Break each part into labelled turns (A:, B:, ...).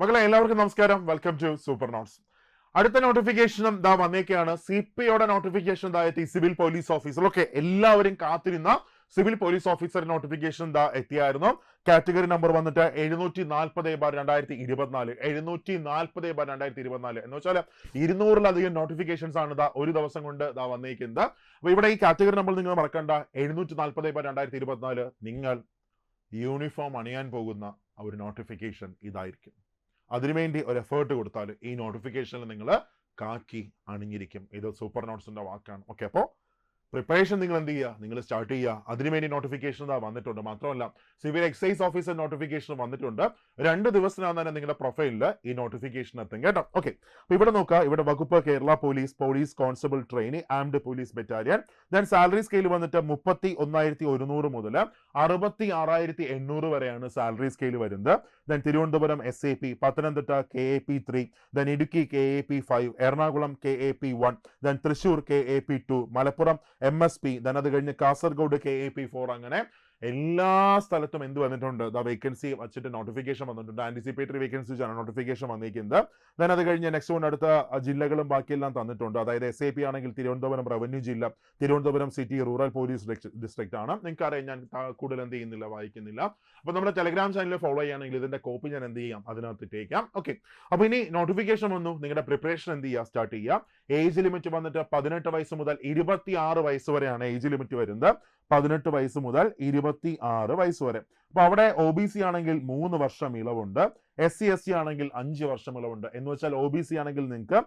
A: മകളെ എല്ലാവർക്കും നമസ്കാരം. വെൽക്കം ടു സൂപ്പർ നോട്ട്സ് അടുത്ത നോട്ടിഫിക്കേഷനും ദാ വന്നേക്കാണ്. സി പി ഒയുടെ നോട്ടിഫിക്കേഷൻ ദാ എത്തി. സിവിൽ പോലീസ് ഓഫീസർ ഓക്കെ എല്ലാവരും കാത്തിരുന്ന സിവിൽ പോലീസ് ഓഫീസർ നോട്ടിഫിക്കേഷൻ ദാ എത്തിയായിരുന്നു. കാറ്റഗറി നമ്പർ വന്നിട്ട് എഴുന്നൂറ്റി നാൽപ്പത് ബാർ രണ്ടായിരത്തി ഇരുപത്തിനാല് എഴുന്നൂറ്റി നാൽപ്പത് ബാർ രണ്ടായിരത്തി ഇരുപത്തിനാല് എന്ന് വെച്ചാൽ ഇരുന്നൂറിലധികം നോട്ടിഫിക്കേഷൻസ് ആണ് ദാ ഒരു ദിവസം കൊണ്ട് ദാ വന്നേക്കുന്നത്. അപ്പൊ ഇവിടെ ഈ കാറ്റഗറി നമ്പർ നിങ്ങൾ മറക്കണ്ട. എഴുന്നൂറ്റി നാൽപ്പത് ബാർ രണ്ടായിരത്തി ഇരുപത്തിനാല് നിങ്ങൾ യൂണിഫോം അണിയാൻ പോകുന്ന ഒരു നോട്ടിഫിക്കേഷൻ ഇതായിരിക്കും. അതിനുവേണ്ടി ഒരു എഫേർട്ട് കൊടുത്താൽ ഈ നോട്ടിഫിക്കേഷനിൽ നിങ്ങൾ കാക്കി അണിഞ്ഞിരിക്കും. ഇത് സൂപ്പർ നോട്ട്സിന്റെ വാക്കാണ്. ഓക്കെ അപ്പോൾ പ്രിപ്പറേഷൻ നിങ്ങൾ എന്ത് ചെയ്യുക നിങ്ങൾ സ്റ്റാർട്ട് ചെയ്യുക അതിനുവേണ്ടി നോട്ടിഫിക്കേഷൻ വന്നിട്ടുണ്ട്. മാത്രമല്ല സിവിൽ എക്സൈസ് ഓഫീസർ നോട്ടിഫിക്കേഷൻ വന്നിട്ടുണ്ട്. രണ്ട് ദിവസത്തിനകം തന്നെ നിങ്ങളുടെ പ്രൊഫൈലിൽ ഈ നോട്ടിഫിക്കേഷൻ എത്തും കേട്ടോ. ഓക്കെ അപ്പൊ ഇവിടെ നോക്കുക ഇവിടെ വകുപ്പ് Kerala police police constable trainee armed police battalion then salary scale വന്നിട്ട് മുപ്പത്തി ഒന്നായിരത്തി ഒരുന്നൂറ് മുതൽ അറുപത്തി ആറായിരത്തി എണ്ണൂറ് വരെയാണ് സാലറി സ്കെയിൽ വരുന്നത്. Then Thiruvananthapuram S A P Pathanamthitta K A P three then Idukki K A P five Ernakulam K A P one then Thrissur K A P two Malappuram M S P then അത് കഴിഞ്ഞ് Kasaragod K A P four അങ്ങനെ എല്ലാ സ്ഥലത്തും എന്ത് വന്നിട്ടുണ്ട്? The vacancy വച്ചിട്ട് notification വന്നിട്ടുണ്ട്. Anticipatory vacancy ആണ് നോട്ടിഫിക്കേഷൻ വന്നിരിക്കുന്നത്. ദൻ അത് കഴിഞ്ഞ് നെക്സ്റ്റ് വൺ അടുത്ത ജില്ലകളും ബാക്കിയെല്ലാം തന്നിട്ടുണ്ട്. അതായത് എസ് എ പി ആണെങ്കിൽ തിരുവനന്തപുരം റവന്യൂ ജില്ല Thiruvananthapuram city rural police district ആണ്. നിങ്ങൾക്ക് അറിയാം ഞാൻ കൂടുതൽ എന്ത് ചെയ്യുന്നില്ല വായിക്കുന്നില്ല. അപ്പോൾ നമ്മുടെ ടെലഗ്രാം ചാനൽ ഫോളോ ചെയ്യുകയാണെങ്കിൽ ഇതിന്റെ കോപ്പി ഞാൻ എന്ത് ചെയ്യാം? അതിനകത്ത് ഇട്ടേക്കാം ഓക്കെ അപ്പോൾ ഇനി നോട്ടിഫിക്കേഷൻ വന്നു. നിങ്ങളുടെ പ്രിപ്പറേഷൻ എന്ത് ചെയ്യുക? സ്റ്റാർട്ട് ചെയ്യുക. ഏജ് ലിമിറ്റ് വന്നിട്ട് പതിനെട്ട് വയസ്സ് മുതൽ ഇരുപത്തി ആറ് വയസ്സ് വരെയാണ് ഏജ് ലിമിറ്റ് വരുന്നത്. പതിനെട്ട് വയസ്സ് മുതൽ ഇരുപത്തി ആറ് വയസ്സ് വരെ. അപ്പൊ അവിടെ ഒ ബി സി ആണെങ്കിൽ മൂന്ന് വർഷം ഇളവുണ്ട്. എസ് സി എസ് സി ആണെങ്കിൽ അഞ്ച് വർഷം ഇളവുണ്ട്. എന്ന് വെച്ചാൽ ഒ ബി സി ആണെങ്കിൽ നിങ്ങൾക്ക്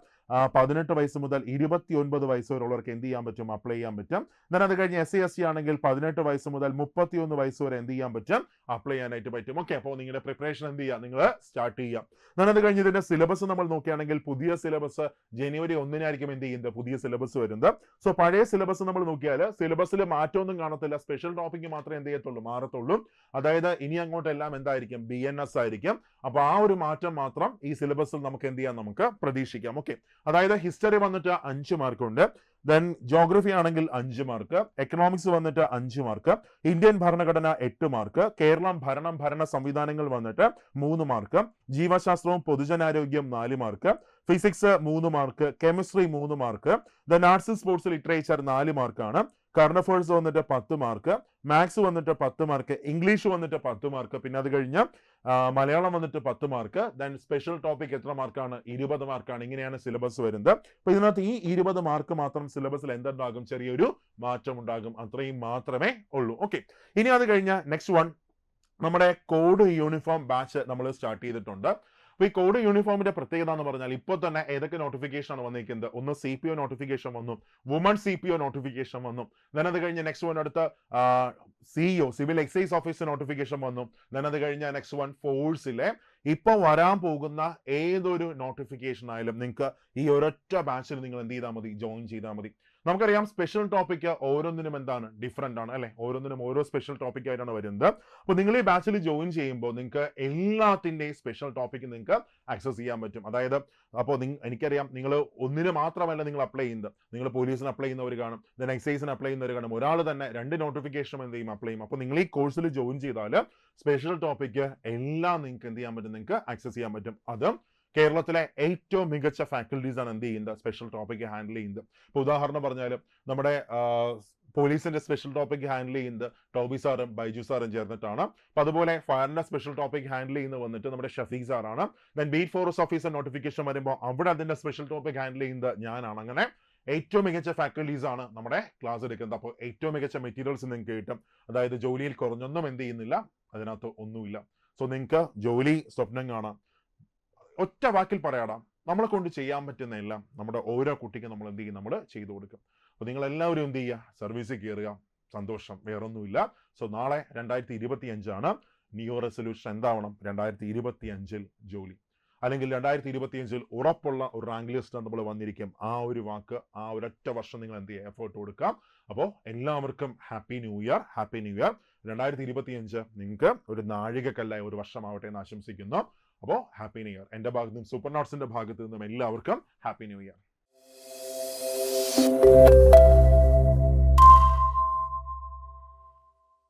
A: പതിനെട്ട് വയസ്സ് മുതൽ ഇരുപത്തി ഒൻപത് വയസ്സ് വരെയുള്ളവർക്ക് എന്ത് ചെയ്യാൻ പറ്റും? അപ്ലൈ ചെയ്യാൻ പറ്റും. എന്നാൽ അത് കഴിഞ്ഞ് എസ് സി എസ് സി ആണെങ്കിൽ പതിനെട്ട് വയസ്സ് മുതൽ മുപ്പത്തി ഒന്ന് വയസ്സ് വരെ എന്ത് ചെയ്യാൻ പറ്റും? അപ്ലൈ ചെയ്യാനായിട്ട് പറ്റും. ഓക്കെ അപ്പോൾ നിങ്ങളുടെ പ്രിപ്പറേഷൻ എന്ത് ചെയ്യുക നിങ്ങൾ സ്റ്റാർട്ട് ചെയ്യാം. എന്നാൽ അത് കഴിഞ്ഞ് ഇതിന്റെ സിലബസ് നമ്മൾ നോക്കുകയാണെങ്കിൽ പുതിയ സിലബസ് ജനുവരി ഒന്നിനായിരിക്കും എന്ത് ചെയ്യുന്നത്? പുതിയ സിലബസ് വരുന്നത്. സോ പഴയ സിലബസ് നമ്മൾ നോക്കിയാൽ സിലബസിൽ മാറ്റമൊന്നും കാണത്തില്ല. സ്പെഷ്യൽ ടോപ്പിക് മാത്രമേ എന്ത് ചെയ്യത്തുള്ളൂ? മാറത്തുള്ളൂ. അതായത് ഇനി അങ്ങോട്ട് എല്ലാം എന്തായിരിക്കും? ബി ആയിരിക്കും. അപ്പൊ ആ ഒരു മാറ്റം മാത്രം ഈ സിലബസിൽ നമുക്ക് എന്ത് ചെയ്യാം? നമുക്ക് പ്രതീക്ഷിക്കാം. ഓക്കെ അതായത് ഹിസ്റ്ററി വന്നിട്ട് അഞ്ച് മാർക്കുണ്ട്. ദെൻ ജോഗ്രഫി ആണെങ്കിൽ അഞ്ച് മാർക്ക്. എക്കണോമിക്സ് വന്നിട്ട് അഞ്ച് മാർക്ക്. ഇന്ത്യൻ ഭരണഘടന എട്ട് മാർക്ക്. കേരളം ഭരണം ഭരണ സംവിധാനങ്ങൾ വന്നിട്ട് മൂന്ന് മാർക്ക്. ജീവശാസ്ത്രവും പൊതുജനാരോഗ്യം നാല് മാർക്ക്. ഫിസിക്സ് മൂന്ന് മാർക്ക്. കെമിസ്ട്രി മൂന്ന് mark. Then arts sports literature നാല് മാർക്കാണ്. കറണ്ട് വന്നിട്ട് പത്ത് മാർക്ക് മാത്സ് വന്നിട്ട് പത്ത് മാർക്ക് ഇംഗ്ലീഷ് വന്നിട്ട് പത്ത് മാർക്ക് പിന്നെ അത് കഴിഞ്ഞ് മലയാളം വന്നിട്ട് പത്ത് മാർക്ക് ദെൻ സ്പെഷ്യൽ ടോപ്പിക് എത്ര മാർക്കാണ് ഇരുപത് മാർക്കാണ് ഇങ്ങനെയാണ് സിലബസ് വരുന്നത്. അപ്പൊ ഇതിനകത്ത് ഈ ഇരുപത് മാർക്ക് മാത്രം സിലബസിൽ എന്തുണ്ടാകും? ചെറിയൊരു മാറ്റം ഉണ്ടാകും. അത്രയും മാത്രമേ ഉള്ളൂ. ഓക്കെ ഇനി അത് കഴിഞ്ഞ നെക്സ്റ്റ് വൺ നമ്മുടെ കോഡ് യൂണിഫോം ബാച്ച് നമ്മൾ സ്റ്റാർട്ട് ചെയ്തിട്ടുണ്ട്. അപ്പൊ ഈ കോഡ് യൂണിഫോമിന്റെ പ്രത്യേകത എന്ന് പറഞ്ഞാൽ ഇപ്പോൾ തന്നെ ഏതൊക്കെ നോട്ടിഫിക്കേഷൻ ആണ് വന്നിരിക്കുന്നത്? ഒന്ന് സി പി ഒ നോട്ടിഫിക്കേഷൻ വന്നു woman C P O notification വന്നു. ഞാൻ അത് കഴിഞ്ഞ് നെക്സ്റ്റ് വൺ അടുത്ത CEO civil excise officer notification വന്നു. ഞാൻ അത് കഴിഞ്ഞ നെക്സ്റ്റ് വൺ ഫോഴ്സിലെ ഇപ്പൊ വരാൻ പോകുന്ന ഏതൊരു നോട്ടിഫിക്കേഷൻ ആയാലും നിങ്ങൾക്ക് ഈ ഒരൊറ്റ ബാച്ചിൽ നിങ്ങൾ എന്ത് ചെയ്താൽ മതി? ജോയിൻ ചെയ്താൽ മതി. നമുക്കറിയാം സ്പെഷ്യൽ ടോപ്പിക് ഓരോന്നിനും എന്താണ്? ഡിഫറെന്റ് ആണ് അല്ലെ? ഓരോന്നിനും ഓരോ സ്പെഷ്യൽ ടോപ്പിക് ആയിട്ടാണ് വരുന്നത്. അപ്പോൾ നിങ്ങൾ ഈ ബാച്ചിൽ ജോയിൻ ചെയ്യുമ്പോൾ നിങ്ങൾക്ക് എല്ലാത്തിന്റെയും സ്പെഷ്യൽ ടോപ്പിക്ക് നിങ്ങൾക്ക് ആക്സസ് ചെയ്യാൻ പറ്റും. അതായത് അപ്പോൾ എനിക്കറിയാം നിങ്ങൾ ഒന്നിന് മാത്രമല്ല നിങ്ങൾ അപ്ലൈ ചെയ്യുന്നത്. നിങ്ങൾ പോലീസിന് അപ്ലൈ ചെയ്യുന്നവർ കാണും ദെൻ എക്സൈസിന് അപ്ലൈ ചെയ്യുന്നവർ കാണും. ഒരാൾ തന്നെ രണ്ട് നോട്ടിഫിക്കേഷൻ എന്ത് ചെയ്യും അപ്ലൈ ചെയ്യും. അപ്പോൾ നിങ്ങൾ ഈ കോഴ്സിൽ ജോയിൻ ചെയ്താൽ സ്പെഷ്യൽ ടോപ്പിക്ക് എല്ലാം നിങ്ങൾക്ക് എന്ത് ചെയ്യാൻ പറ്റും? നിങ്ങൾക്ക് ആക്സസ് ചെയ്യാൻ പറ്റും. അത് കേരളത്തിലെ ഏറ്റവും മികച്ച ഫാക്കൽറ്റീസ് ആണ് എന്ത് ചെയ്യുന്നത്? സ്പെഷ്യൽ ടോപ്പിക് ഹാൻഡിൽ ചെയ്യുന്നത്. ഇപ്പോൾ ഉദാഹരണം പറഞ്ഞാൽ നമ്മുടെ പോലീസിന്റെ സ്പെഷ്യൽ ടോപ്പിക് ഹാൻഡിൽ ചെയ്യുന്നത് ടോബി സാറും ബൈജു സാറും ചേർന്നിട്ടാണ്. അപ്പോൾ അതുപോലെ ഫയറിന്റെ സ്പെഷ്യൽ ടോപ്പിക് ഹാൻഡിൽ ചെയ്യുന്നത് വന്നിട്ട് നമ്മുടെ ഷഫീഖ് സാറാണ്. Then beat forest officer notification വരുമ്പോൾ അവിടെ അതിന്റെ സ്പെഷ്യൽ ടോപ്പിക് ഹാൻഡിൽ ചെയ്യുന്നത് ഞാനാണ്. അങ്ങനെ ഏറ്റവും മികച്ച ഫാക്കൽറ്റീസ് ആണ് നമ്മുടെ ക്ലാസ് എടുക്കുന്നത്. അപ്പോൾ ഏറ്റവും മികച്ച മെറ്റീരിയൽസ് നിങ്ങൾക്ക് കിട്ടും. അതായത് ജോലിയിൽ കുറഞ്ഞൊന്നും എന്ത് ചെയ്യുന്നില്ല. അതിനകത്ത് ഒന്നുമില്ല. സോ നിങ്ങൾക്ക് ജോലി സ്വപ്നം കാണാം. ഒറ്റ വാക്കിൽ പറയാടാം. നമ്മളെ കൊണ്ട് ചെയ്യാൻ പറ്റുന്ന എല്ലാം നമ്മുടെ ഓരോ കുട്ടിക്കും നമ്മൾ എന്ത് ചെയ്യും? നമ്മൾ ചെയ്തു കൊടുക്കും. അപ്പോൾ നിങ്ങൾ എല്ലാവരും എന്ത് ചെയ്യുക? സർവീസിൽ കയറുക. സന്തോഷം. വേറൊന്നുമില്ല. സോ നാളെ രണ്ടായിരത്തി ഇരുപത്തി അഞ്ചാണ് നിയോ റെസൊല്യൂഷൻ എന്താവണം? രണ്ടായിരത്തി ഇരുപത്തി അഞ്ചിൽ ജോലി. അല്ലെങ്കിൽ രണ്ടായിരത്തി ഇരുപത്തി അഞ്ചിൽ ഉറപ്പുള്ള ഒരു റാങ്ക് ലിസ്റ്റ് നമ്മൾ വന്നിരിക്കും. ആ ഒരു വാക്ക് ആ ഒരൊറ്റ വർഷം നിങ്ങൾ എന്ത് ചെയ്യുക? എഫേർട്ട് കൊടുക്കാം അപ്പോൾ എല്ലാവർക്കും happy new year happy new year രണ്ടായിരത്തി ഇരുപത്തി അഞ്ച് നിങ്ങൾക്ക് ഒരു നാഴികക്കല്ലായ ഒരു വർഷമാവട്ടെ എന്ന് ആശംസിക്കുന്നു. അപ്പോൾ ഹാപ്പി ന്യൂ ഇയർ. എന്റെ ഭാഗത്തു നിന്നും സൂപ്പർ നോട്ട്സിന്റെ ഭാഗത്തു നിന്നും എല്ലാവർക്കും ഹാപ്പി ന്യൂ ഇയർ.